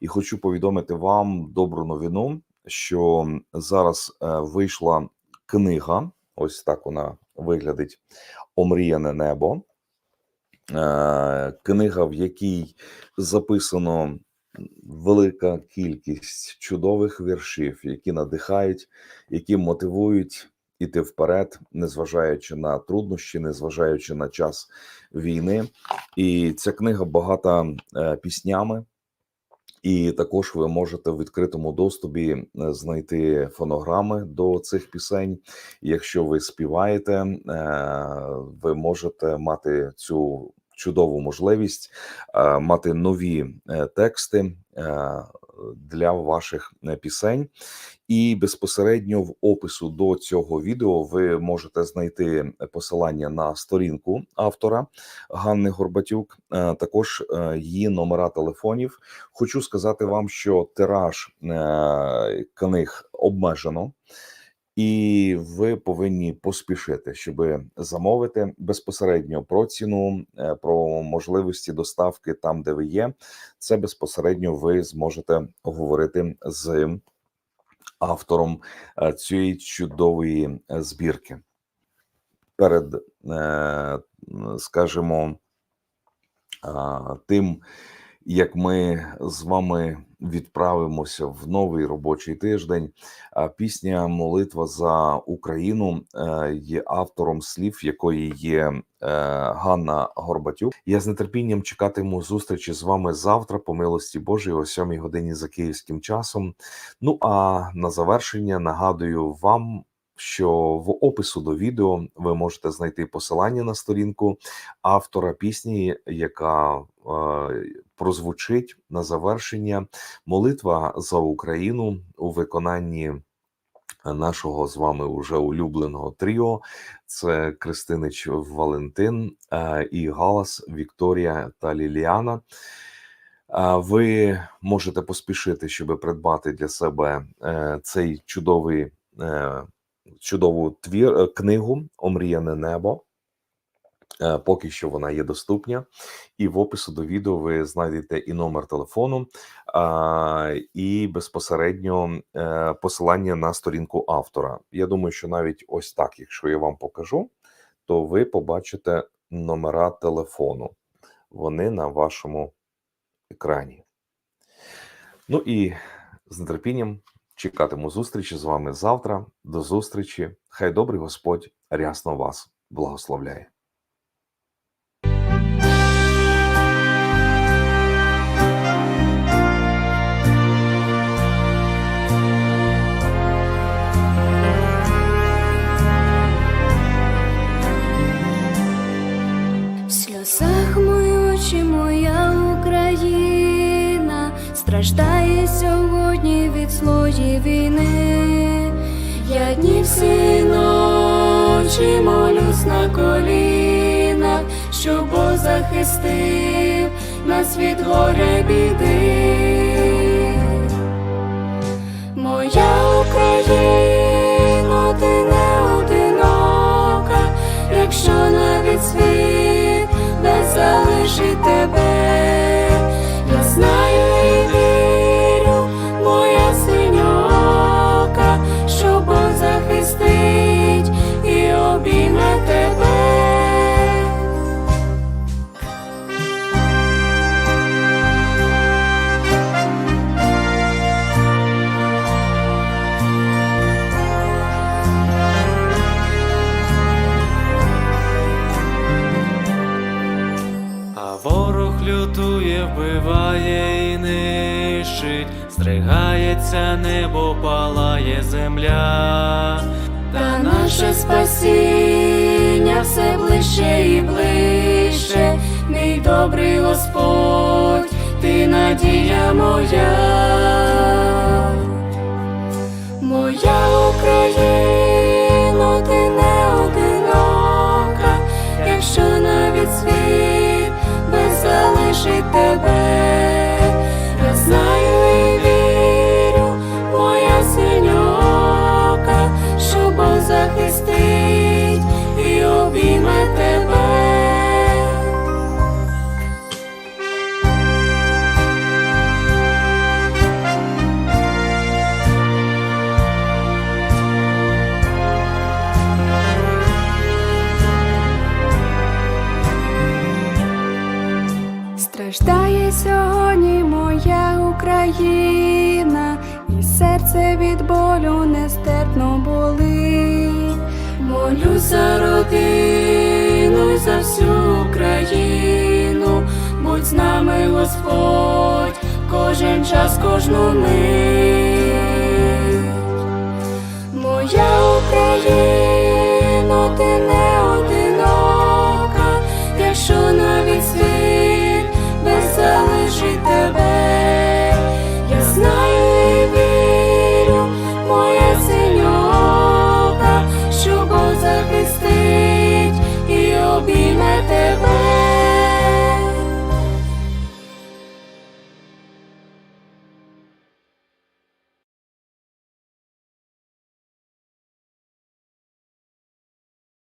І хочу повідомити вам добру новину, що зараз е, вийшла книга. Ось так вона виглядить Омріяне небо. Е, Книга, в якій записано велика кількість чудових віршів, які надихають, які мотивують іти вперед, незважаючи на труднощі, незважаючи на час війни. І ця книга багата е, піснями. І також ви можете в відкритому доступі е, знайти фонограми до цих пісень. Якщо ви співаєте, е, ви можете мати цю чудову можливість е, мати нові тексти для ваших е, пісень. І безпосередньо в опису до цього відео ви можете знайти посилання на сторінку автора Ганни Горбатюк, е, також е, її номера телефонів. Хочу сказати вам, що тираж книг обмежено. І ви повинні поспішити, щоб замовити безпосередньо про ціну, е, про можливості доставки там, де ви є. Це безпосередньо ви зможете говорити з автором е, цієї чудової е, збірки. Перед, скажімо, тим, як ми з вами відправимося в новий робочий тиждень, пісня Молитва за Україну е, є автором слів, якої є е, Ганна Горбатюк. Я з нетерпінням чекатиму зустрічі з вами завтра, по милості Божій, о 7 годині за київським часом. Ну а на завершення нагадую вам. Що в опису до відео ви можете знайти посилання на сторінку автора пісні, яка е, прозвучить на завершення молитва за Україну у виконанні нашого з вами уже улюбленого тріо. Це Кристинич Валентин е, і Галас Вікторія та Ліліана. Е, Ви можете поспішити, щоб придбати для себе е, цей чудовий чудову твір книгу Омріяне небо. Е, Поки що вона є доступна, і в опису до відео ви знайдете і номер телефону, і безпосередньо е, посилання на сторінку автора. Я думаю, що навіть ось так, якщо я вам покажу, то ви побачите номера телефону. Вони на вашому екрані. Ну і з нетерпінням чекатиму зустрічі з вами завтра. До зустрічі. Хай добрий Господь рясно вас благословляє. Страждає сьогодні від злої війни. Я дні всі ночі молюсь на колінах, щоб Бог захистив нас від горя біди. Моя Україно, ти не одинока, якщо навіть світ не залишить тебе, вбиває і нищить, стригається небо, палає земля. Та наше спасіння все ближче і ближче, мій добрий Господь, ти надія моя, моя Україно, Страждає сьогодні моя Україна, і серце від болю нестерпно болить. Молю за родину, за всю Україну, будь з нами, Господь, кожен час, кожну мить.